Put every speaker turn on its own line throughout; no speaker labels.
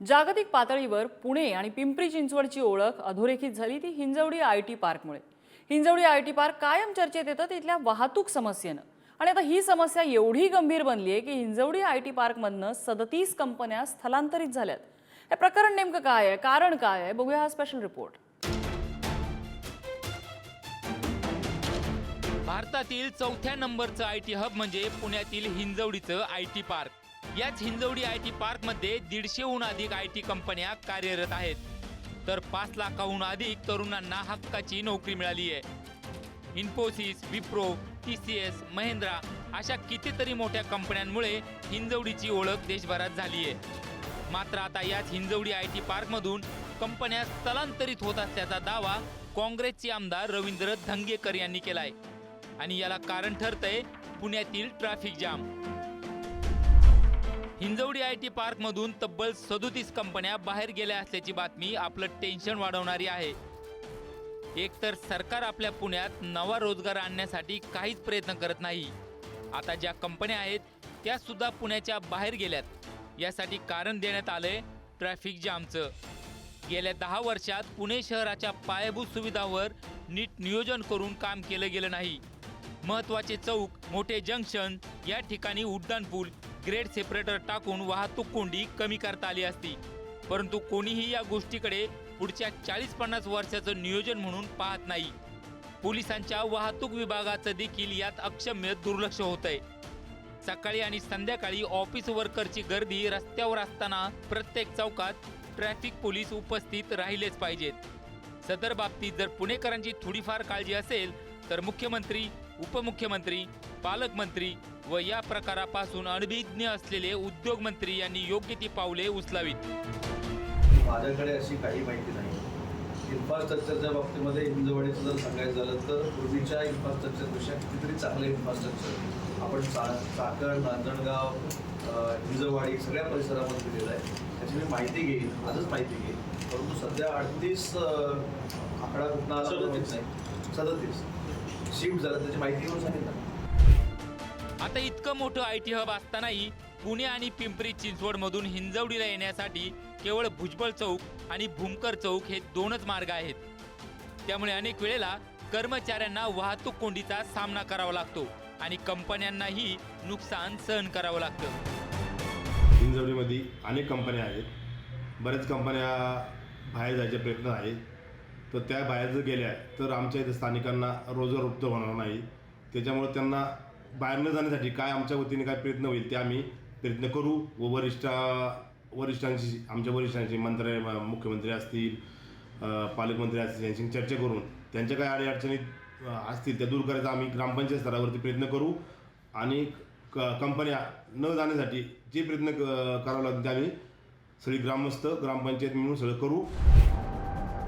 जागतिक पातळीवर पुणे आणि पिंपरी चिंचवडची ओळख अधोरेखित झाली ती हिंजवडी आय टी पार्कमुळे. हिंजवडी आय टी पार्क कायम चर्चेत येतं तिथल्या वाहतूक समस्येनं. आणि आता ही समस्या एवढी गंभीर बनली आहे की हिंजवडी आय टी पार्कमधनं सदतीस कंपन्या स्थलांतरित झाल्यात. हे प्रकरण नेमकं काय आहे? कारण काय आहे? बघूया हा स्पेशल रिपोर्ट
भारतातील चौथ्या नंबरचं आय टी हब म्हणजे पुण्यातील हिंजवडीचं आय टी पार्क. याच हिंजवडी आय टी पार्कमध्ये दीडशेहून अधिक आय टी कंपन्या कार्यरत आहेत. तर पाच लाखाहून अधिक तरुणांना हक्काची नोकरी मिळाली आहे. Infosys Wipro T C S Mahindra अशा कितीतरी मोठ्या कंपन्यांमुळे हिंजवडीची ओळख देशभरात झाली आहे. मात्र आता याच हिंजवडी आय टी पार्कमधून कंपन्या स्थलांतरित होत असल्याचा दावा काँग्रेसचे आमदार रवींद्र धंगेकर यांनी केलाय. आणि याला कारण ठरतंय पुण्यातील traffic jam. Hinjawadi I T park मधून तब्बल सदोतीस कंपन्या बाहेर गेल्या असल्याची बातमी आपलं टेन्शन वाढवणारी आहे. एकतर सरकार आपल्या पुण्यात नवा रोजगार आणण्यासाठी काहीच प्रयत्न करत नाही. आता ज्या कंपन्या आहेत त्या सुद्धा पुण्याच्या बाहेर गेल्यात. यासाठी कारण देण्यात आलंय ट्रॅफिक जामचं. गेल्या दहा वर्षात पुणे शहराच्या पायाभूत सुविधांवर नीट नियोजन करून काम केलं गेलं नाही. महत्त्वाचे चौक मोठे जंक्शन या ठिकाणी उड्डाणपूल ग्रेड सेपरेटर टाकून वाहतूक कोंडी कमी करता आली असती. परंतु कोणीही या गोष्टीकडे पुढच्या चाळीस पन्नास वर्षाचं नियोजन म्हणून पाहत नाही. पोलिसांच्या वाहतूक विभागाचं देखील यात अक्षम्य दुर्लक्ष होतंय. सकाळी आणि संध्याकाळी ऑफिस वर्करची गर्दी रस्त्यावर असताना प्रत्येक चौकात ट्रॅफिक पोलीस उपस्थित राहिलेच पाहिजेत. सदर बाबतीत जर पुणेकरांची थोडीफार काळजी असेल तर मुख्यमंत्री उपमुख्यमंत्री पालकमंत्री व या प्रकारापासून अनभिज्ञ असलेले उद्योगमंत्री यांनी योग्य ती पावले उचलावीत.
माझ्याकडे अशी काही माहिती नाही. इन्फ्रास्ट्रक्चरच्या बाबतीमध्ये हिंजवडीचं जर सांगायचं झालं तर पूर्वीच्या इन्फ्रास्ट्रक्चरपेक्षा कितीतरी चांगलं इन्फ्रास्ट्रक्चर आपण चा चाकण नांदणगाव हिंजवाडी सगळ्या परिसरामध्ये दिलेलं आहे. त्याची मी माहिती घेईन आजच माहिती घेईन. परंतु सध्या अडतीस आकडा कुठला सदतीस नाही. सदतीस. शिफ्ट झालं त्याची माहिती घेऊन सांगितलं.
आता इतकं मोठं आय टी हब असतानाही पुणे आणि पिंपरी चिंचवड मधून हिंजवडीला येण्यासाठी केवळ भुजबळ चौक आणि भूमकर चौक हे दोनच मार्ग आहेत. त्यामुळे अनेक वेळेला कर्मचाऱ्यांना वाहतूक कोंडीचा सामना करावा लागतो आणि कंपन्यांनाही नुकसान सहन करावं लागतं.
हिंजवडीमध्ये अनेक कंपन्या आहेत. बऱ्याच कंपन्या बाहेर जायचे प्रयत्न आहेत. तर त्या बाहेर जर गेल्या तर आमच्या इथे स्थानिकांना रोजगार उपलब्ध होणार नाही. त्याच्यामुळे त्यांना बाहेर न जाण्यासाठी काय आमच्या वतीने काय प्रयत्न होईल ते आम्ही प्रयत्न करू. व वरिष्ठा वरिष्ठांशी आमच्या वरिष्ठांशी मंत्री मुख्यमंत्री असतील पालकमंत्री असतील यांची चर्चा करून त्यांच्या काय अडीअडचणीत असतील त्या दूर करायचा आम्ही ग्रामपंचायत स्तरावरती प्रयत्न करू. आणि क कंपन्या न जाण्यासाठी जे प्रयत्न क- करावं लागतील ते आम्ही सगळी ग्रामस्थ ग्रामपंचायत मिळून सगळं करू.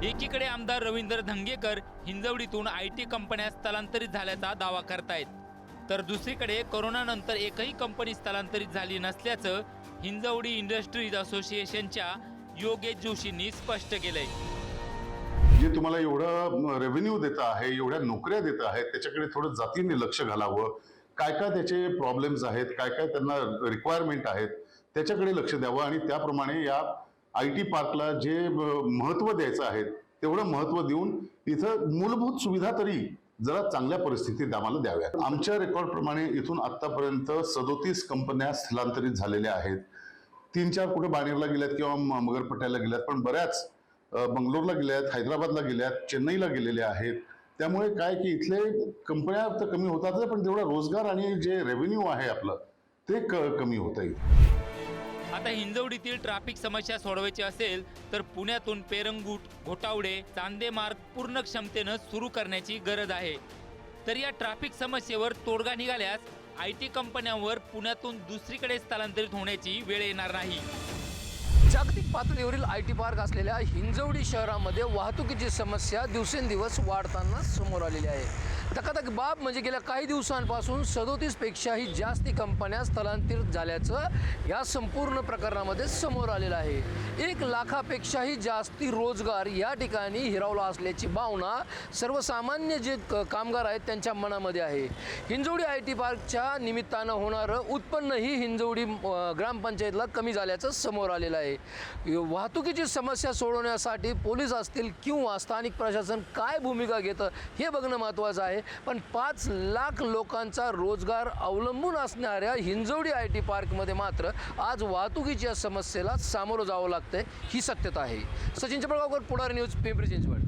एकीकडे आमदार रवींद्र धंगेकर हिंजवडीतून आय टी कंपन्या स्थलांतरित झाल्याचा दावा करतायत. तर दुसरीकडे कोरोनानंतर एकही कंपनी स्थलांतरित झाली नसल्याचं हिंजवडी इंडस्ट्रीज असोसिएशनच्या योगेश जोशींनी स्पष्ट केलंय.
जे तुम्हाला एवढं रेव्हेन्यू देत आहे एवढ्या नोकऱ्या देत आहेत त्याच्याकडे थोडं जातीने लक्ष घालावं. काय काय त्याचे प्रॉब्लेम्स आहेत काय काय त्यांना रिक्वायरमेंट आहेत त्याच्याकडे लक्ष द्यावं आणि त्याप्रमाणे या आय टी पार्कला जे महत्त्व द्यायचं आहे तेवढं महत्त्व देऊन इथं मूलभूत सुविधा तरी जरा चांगल्या परिस्थितीत आम्हाला द्याव्यात. आमच्या रेकॉर्डप्रमाणे इथून आतापर्यंत सदोतीस कंपन्या स्थलांतरित झालेल्या आहेत. तीन चार कुठे बाणेरला गेल्यात किंवा म- मगरपट्ट्याला गेल्यात पण बऱ्याच बंगलोरला गेल्यात हैदराबादला गेल्यात चेन्नईला गेलेल्या आहेत. त्यामुळे काय की इथले कंपन्या तर कमी होतात पण तेवढा रोजगार आणि जे रेव्हेन्यू आहे आपलं ते क कमी होत आहे
आता हिंजवडीतील ट्रॅफिक समस्या सोडवायची असेल तर पुण्यातून पेरंगूट घोटावडे चांदे मार्ग पूर्ण क्षमतेनं सुरू करण्याची गरज आहे. तर या ट्रॅफिक समस्येवर तोडगा निघाल्यास आय टी कंपन्यांवर पुण्यातून दुसरीकडे स्थलांतरित होण्याची वेळ येणार नाही.
जागतिक पातळीवरील आय टी पार्क असलेल्या हिंजवडी शहरामध्ये वाहतुकीची समस्या दिवसेंदिवस वाढताना समोर आलेली आहे. तकातक बाब म्हणजे गेल्या काही दिवसांपासून सदोतीसपेक्षाही जास्त कंपन्या स्थलांतरित झाल्याचं या संपूर्ण प्रकरणामध्ये समोर आलेलं आहे. एक लाखापेक्षाही जास्ती रोजगार या ठिकाणी हिरावला असल्याची भावना सर्वसामान्य जे क- कामगार आहेत त्यांच्या मनामध्ये आहे. हिंजवडी आय टी पार्कच्या निमित्तानं होणारं उत्पन्नही हिंजवडी ग्रामपंचायतला कमी झाल्याचं समोर आलेलं आहे. वाहतुकीची समस्या सोडवण्यासाठी पोलीस असतील किंवा स्थानिक प्रशासन काय भूमिका घेतं हे बघणं महत्त्वाचं आहे. आहे पण पाच लाख लोकांचा रोजगार अवलंबून असणाऱ्या हिंजवडी आय टी पार्कमध्ये मात्र आज वाहतुकीच्या समस्येला सामोरं जावं लागतंय ही सत्यता आहे. सचिन चपळगावकर पुढारी न्यूज पिंपरी चिंचवड.